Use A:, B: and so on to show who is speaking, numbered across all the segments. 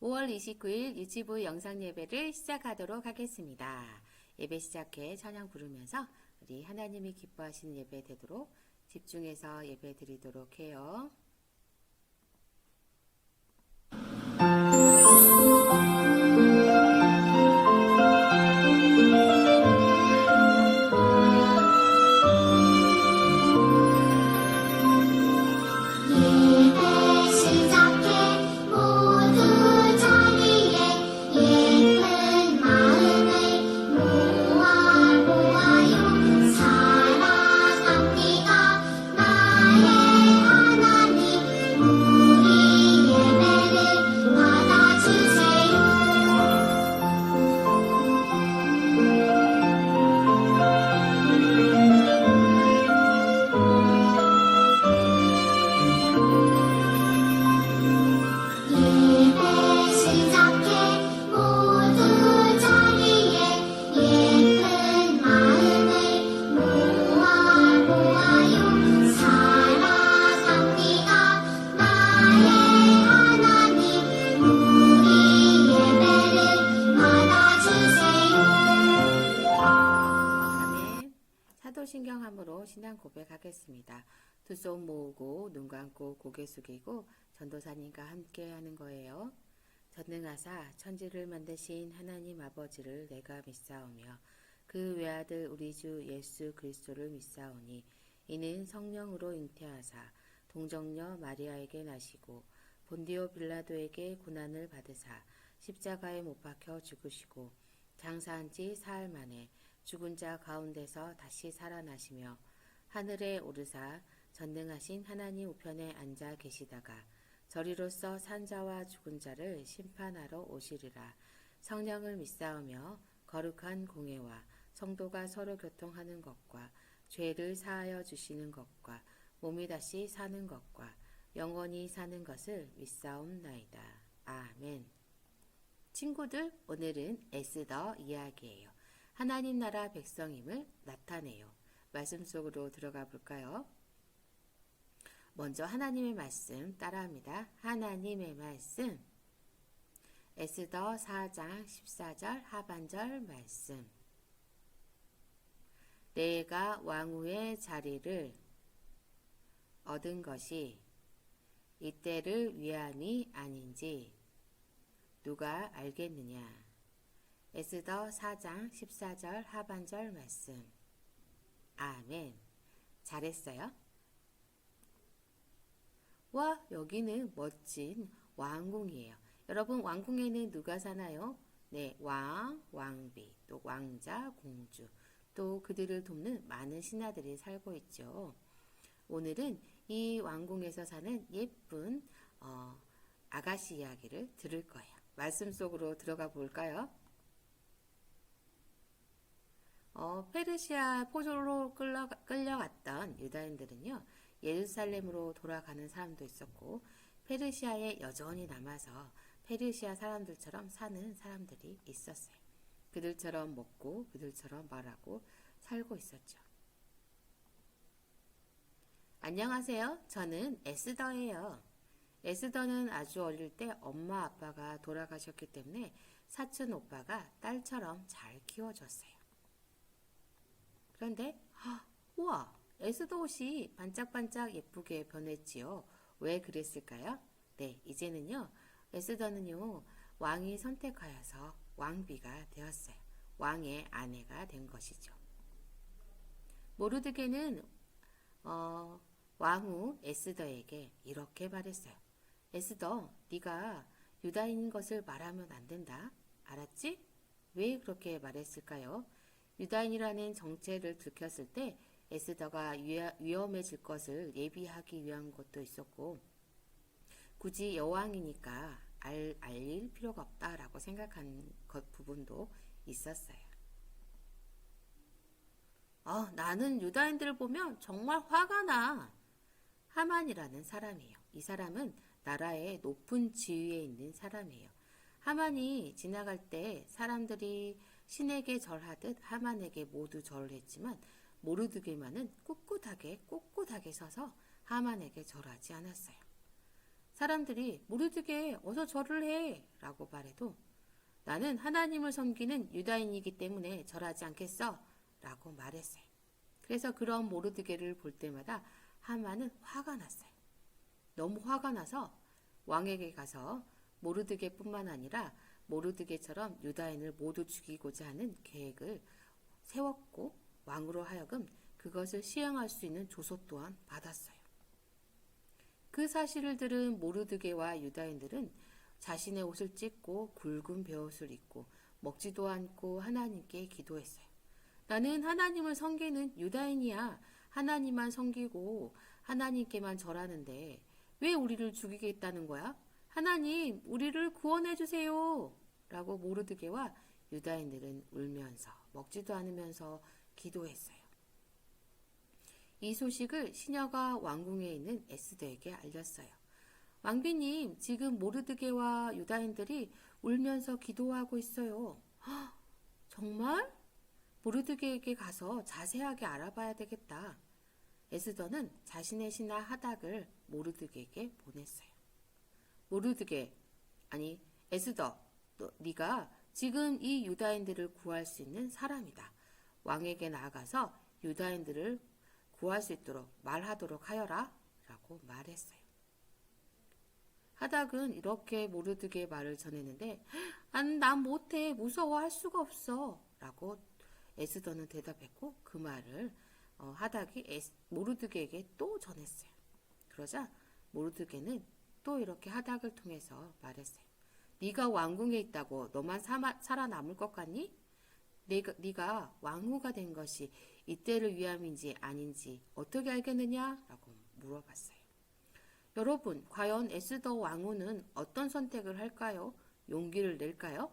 A: 5월 29일 유치부 영상 예배를 시작하도록 하겠습니다. 예배 시작해 찬양 부르면서 우리 하나님이 기뻐하시는 예배 되도록 집중해서 예배 드리도록 해요. 하겠습니다. 두 손 모으고 눈 감고 고개 숙이고 전도사님과 함께 하는 거예요. 전능하사 천지를 만드신 하나님 아버지를 내가 믿사오며 그 외아들 우리 주 예수 그리스도를 믿사오니 이는 성령으로 잉태하사 동정녀 마리아에게 나시고 본디오 빌라도에게 고난을 받으사 십자가에 못 박혀 죽으시고 장사한 지 사흘 만에 죽은 자 가운데서 다시 살아나시며 하늘에 오르사 전능하신 하나님 우편에 앉아 계시다가 저리로서 산자와 죽은 자를 심판하러 오시리라 성령을 믿사오며 거룩한 공예와 성도가 서로 교통하는 것과 죄를 사하여 주시는 것과 몸이 다시 사는 것과 영원히 사는 것을 믿사옵나이다. 아멘. 친구들, 오늘은 에스더 이야기예요. 하나님 나라 백성임을 나타내요. 말씀 속으로 들어가 볼까요? 먼저 하나님의 말씀 따라합니다. 하나님의 말씀. 에스더 4장 14절 하반절 말씀. 내가 왕후의 자리를 얻은 것이 이때를 위함이 아닌지 누가 알겠느냐? 에스더 4장 14절 하반절 말씀. 아멘. 잘했어요. 와, 여기는 멋진 왕궁이에요. 여러분, 왕궁에는 누가 사나요? 네, 왕, 왕비, 또 왕자, 공주, 또 그들을 돕는 많은 신하들이 살고 있죠. 오늘은 이 왕궁에서 사는 예쁜 어, 아가씨 이야기를 들을 거예요. 말씀 속으로 들어가 볼까요? 어, 페르시아 포조로 끌려, 끌려갔던 유다인들은요, 예루살렘으로 돌아가는 사람도 있었고, 페르시아에 여전히 남아서 페르시아 사람들처럼 사는 사람들이 있었어요. 그들처럼 먹고, 그들처럼 말하고 살고 있었죠. 안녕하세요. 저는 에스더예요. 에스더는 아주 어릴 때 엄마 아빠가 돌아가셨기 때문에 사촌 오빠가 딸처럼 잘 키워줬어요. 그런데 아, 우와 에스더 옷이 반짝반짝 예쁘게 변했지요. 왜 그랬을까요? 네, 이제는요. 에스더는요. 왕이 선택하여서 왕비가 되었어요. 왕의 아내가 된 것이죠. 모르드게는 어, 왕후 에스더에게 이렇게 말했어요. 에스더, 네가 유다인인 것을 말하면 안 된다. 알았지? 왜 그렇게 말했을까요? 유다인이라는 정체를 들켰을 때 에스더가 위험해질 것을 예비하기 위한 것도 있었고 굳이 여왕이니까 알, 알릴 필요가 없다라고 생각한 것 부분도 있었어요. 어, 나는 유다인들을 보면 정말 화가 나. 하만이라는 사람이에요. 이 사람은 나라의 높은 지위에 있는 사람이에요. 하만이 지나갈 때 사람들이 신에게 절하듯 하만에게 모두 절을 했지만 모르드게만은 꿋꿋하게 꼿꼿하게 서서 하만에게 절하지 않았어요. 사람들이 모르드게 어서 절을 해 라고 말해도 나는 하나님을 섬기는 유다인이기 때문에 절하지 않겠어 라고 말했어요. 그래서 그런 모르드게를 볼 때마다 하만은 화가 났어요. 너무 화가 나서 왕에게 가서 모르드게뿐만 아니라 모르드게처럼 유다인을 모두 죽이고자 하는 계획을 세웠고 왕으로 하여금 그것을 시행할 수 있는 조소 또한 받았어요. 그 사실을 들은 모르드게와 유다인들은 자신의 옷을 찢고 굵은 베옷을 입고 먹지도 않고 하나님께 기도했어요. 나는 하나님을 섬기는 유다인이야. 하나님만 섬기고 하나님께만 절하는데 왜 우리를 죽이겠다는 거야? 하나님, 우리를 구원해 주세요. 라고 모르드게와 유다인들은 울면서 먹지도 않으면서 기도했어요. 이 소식을 시녀가 왕궁에 있는 에스더에게 알렸어요. 왕비님, 지금 모르드게와 유다인들이 울면서 기도하고 있어요. 헉, 정말? 모르드게에게 가서 자세하게 알아봐야 되겠다. 에스더는 자신의 신하 하닥을 모르드게에게 보냈어요. 모르드게, 아니 에스더, 너, 네가 지금 이 유다인들을 구할 수 있는 사람이다. 왕에게 나아가서 유다인들을 구할 수 있도록 말하도록 하여라. 라고 말했어요. 하닥은 이렇게 모르드게 말을 전했는데, 안, 난 못해. 무서워. 할 수가 없어. 라고 에스더는 대답했고, 그 말을 어, 하닥이 모르드게에게 또 전했어요. 그러자 모르드게는 또 이렇게 하닥을 통해서 말했어요. 네가 왕궁에 있다고 너만 사마, 살아남을 것 같니? 네가, 네가 왕후가 된 것이 이때를 위함인지 아닌지 어떻게 알겠느냐? 라고 물어봤어요. 여러분, 과연 에스더 왕후는 어떤 선택을 할까요? 용기를 낼까요?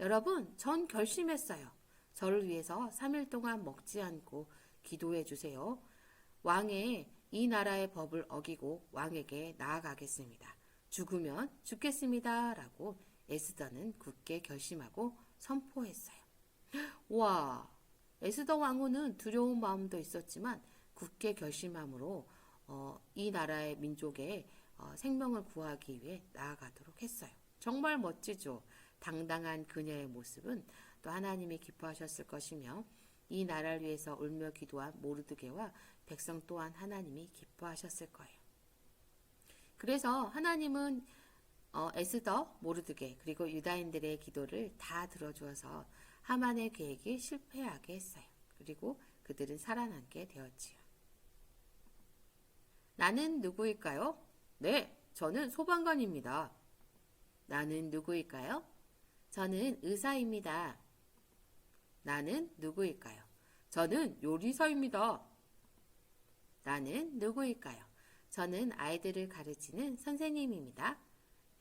A: 여러분, 전 결심했어요. 저를 위해서 3일 동안 먹지 않고 기도해 주세요. 왕의 이 나라의 법을 어기고 왕에게 나아가겠습니다. 죽으면 죽겠습니다. 라고 에스더는 굳게 결심하고 선포했어요. 와, 에스더 왕후는 두려운 마음도 있었지만 굳게 결심함으로 어, 이 나라의 민족의 어, 생명을 구하기 위해 나아가도록 했어요. 정말 멋지죠. 당당한 그녀의 모습은 또 하나님이 기뻐하셨을 것이며 이 나라를 위해서 울며 기도한 모르드게와 백성 또한 하나님이 기뻐하셨을 거예요. 그래서 하나님은 어, 에스더, 모르드게 그리고 유다인들의 기도를 다 들어주어서 하만의 계획이 실패하게 했어요. 그리고 그들은 살아남게 되었지요. 나는 누구일까요? 네, 저는 소방관입니다. 나는 누구일까요? 저는 의사입니다. 나는 누구일까요? 저는 요리사입니다. 나는 누구일까요? 저는 아이들을 가르치는 선생님입니다.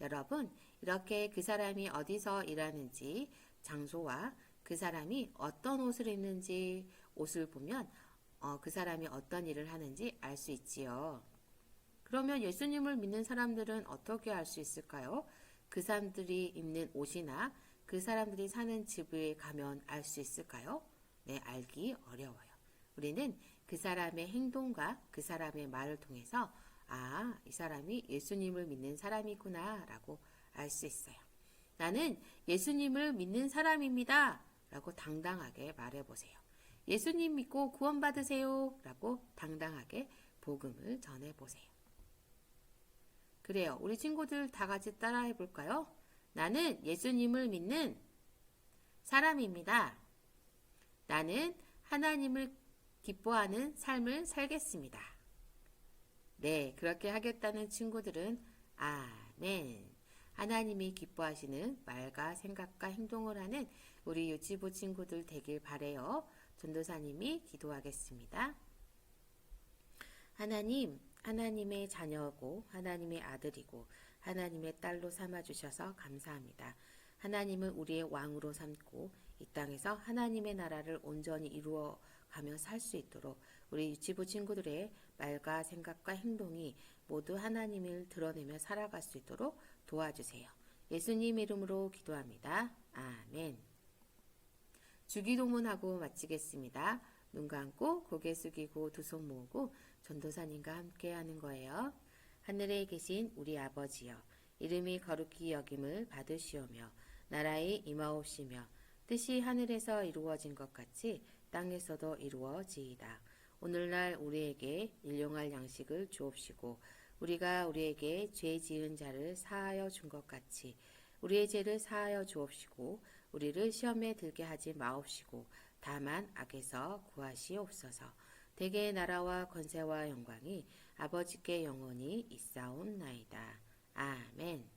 A: 여러분, 이렇게 그 사람이 어디서 일하는지, 장소와 그 사람이 어떤 옷을 입는지, 옷을 보면 어, 그 사람이 어떤 일을 하는지 알 수 있지요. 그러면 예수님을 믿는 사람들은 어떻게 알 수 있을까요? 그 사람들이 입는 옷이나 그 사람들이 사는 집에 가면 알 수 있을까요? 네, 알기 어려워요. 우리는 그 사람의 행동과 그 사람의 말을 통해서 아, 이 사람이 예수님을 믿는 사람이구나 라고 알 수 있어요. 나는 예수님을 믿는 사람입니다. 라고 당당하게 말해보세요. 예수님 믿고 구원받으세요. 라고 당당하게 복음을 전해보세요. 그래요. 우리 친구들 다 같이 따라해 볼까요? 나는 예수님을 믿는 사람입니다. 나는 하나님을 기뻐하는 삶을 살겠습니다. 네, 그렇게 하겠다는 친구들은 아멘. 하나님이 기뻐하시는 말과 생각과 행동을 하는 우리 유치부 친구들 되길 바래요. 전도사님이 기도하겠습니다. 하나님, 하나님의 자녀고 하나님의 아들이고 하나님의 딸로 삼아 주셔서 감사합니다. 하나님을 우리의 왕으로 삼고 이 땅에서 하나님의 나라를 온전히 이루어 가며 살수 있도록 우리 유치부 친구들의 말과 생각과 행동이 모두 하나님을 드러내며 살아갈 수 있도록 도와주세요. 예수님 이름으로 기도합니다. 아멘. 주기도문하고 마치겠습니다. 눈 감고 고개 숙이고 두 손 모으고 전도사님과 함께 하는 거예요. 하늘에 계신 우리 아버지여, 이름이 거룩히 여김을 받으시오며, 나라의 임하옵시며, 뜻이 하늘에서 이루어진 것 같이 땅에서도 이루어지이다. 오늘날 우리에게 일용할 양식을 주옵시고, 우리가 우리에게 죄 지은 자를 사하여 준 것 같이 우리의 죄를 사하여 주옵시고, 우리를 시험에 들게 하지 마옵시고, 다만 악에서 구하시옵소서. 대개의 나라와 권세와 영광이 아버지께 영원히 있사옵나이다. 아멘.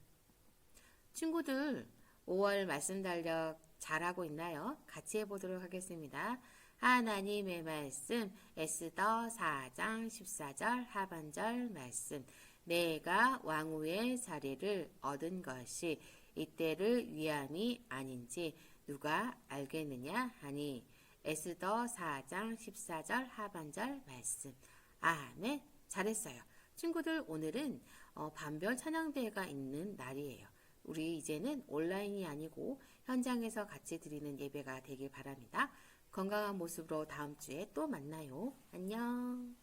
A: 친구들, 5월 말씀 달력 잘하고 있나요? 같이 해보도록 하겠습니다. 하나님의 말씀, 에스더 4장 14절 하반절 말씀. 내가 왕후의 자리를 얻은 것이 이때를 위함이 아닌지 누가 알겠느냐 하니 에스더 4장 14절 하반절 말씀. 아멘. 잘했어요. 친구들 오늘은 어, 반별 찬양대회가 있는 날이에요. 우리 이제는 온라인이 아니고 현장에서 같이 드리는 예배가 되길 바랍니다. 건강한 모습으로 다음 주에 또 만나요. 안녕.